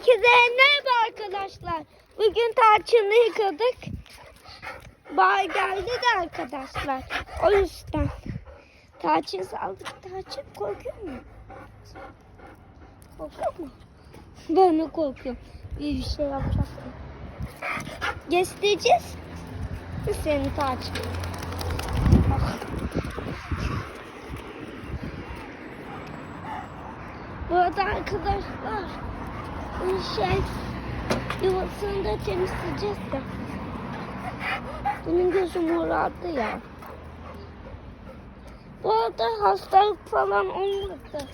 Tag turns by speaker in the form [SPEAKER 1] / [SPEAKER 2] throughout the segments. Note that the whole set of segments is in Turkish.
[SPEAKER 1] Herkese merhaba arkadaşlar. Bugün tarçını yıkadık. Bahar geldi de arkadaşlar. O yüzden. Tarçın saldık. Tarçın korkuyor mu? Korkuyor mu? Ben de korkuyorum. Bir şey yapacak. Göstereceğiz. Seni tarçın. Bu arkadaşlar şey yuvasını da temizleyeceğiz de. Benim gözüm morardı ya. Bu arada hastalık falan olmadı.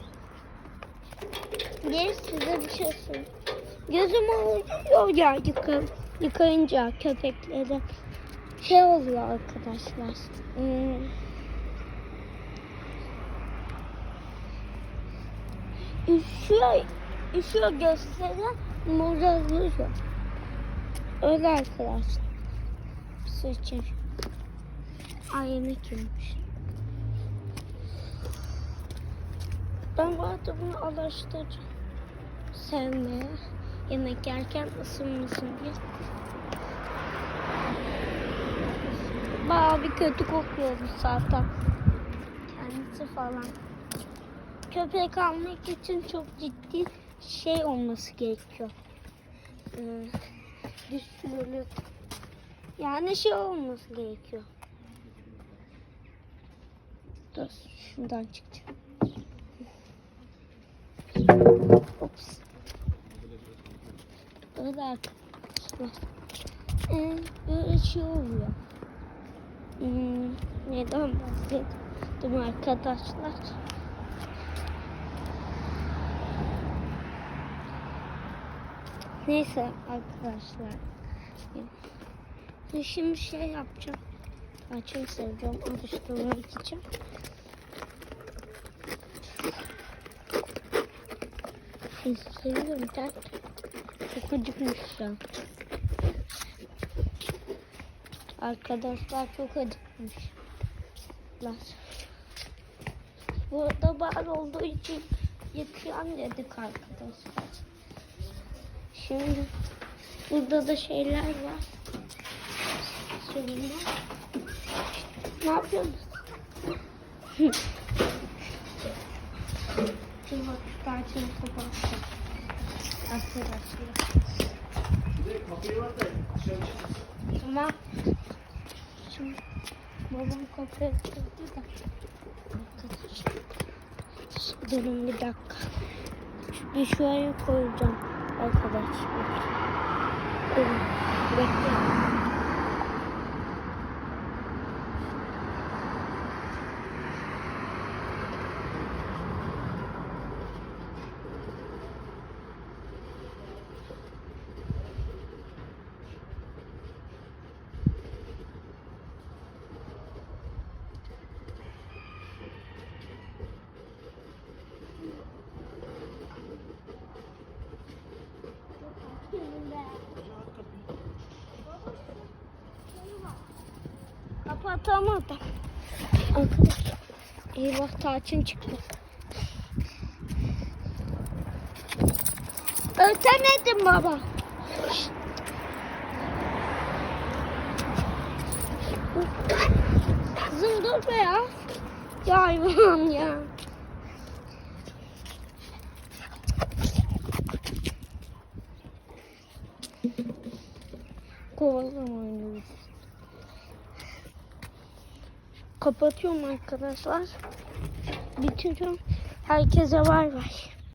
[SPEAKER 1] Gel size bir şey söyleyeyim. Gözüm ağrıyor ya yıka, yıkayınca köpekleri. Şey oluyor arkadaşlar. Hmm. üşüyor, üşüyor gösteren morarıyor. Öyle arkadaşlar. İçin. Ay yemek yemiş. Ben bu arada bunu alıştıracağım. Sevmeye. Yemek yerken ısınmasın diye. Bayağı bir kötü kokuyor bu zaten. Kendisi falan köpek almak için çok ciddi şey olması gerekiyor. Ee, güçlülük. Yani şey olması gerekiyor. Dur şuradan çıkacağım. Ops. Böyle arkadaşlar. Ee, böyle şey oluyor. Hmm, neden bahsettim arkadaşlar? Neyse arkadaşlar. Şimdi şey yapacağım. Açın seveceğim. Alıştırmak için. Seviyorum dert. Çok acıkmış şu an. Arkadaşlar çok acıkmışlar. Burada bar olduğu için yıkayan dedik arkadaşlar. Şimdi burada da şeyler var. Söyleyeyim Ne yapıyorsunuz? Şimdi bak tarçın kapattım. Arkadaşlar. Tamam. Şimdi babam kapıyı açıldı da. Durun bir dakika. Bir şuraya koyacağım arkadaşlar. Durun. Bekleyin. Kapatamadım. Arkadaşlar. Eyvah tarçın çıktı. Ötemedim baba. Kızım dur be ya. Ya hayvan ya. Kovalama oynuyoruz. Kapatıyorum arkadaşlar. Bitiriyorum. Herkese bay bay.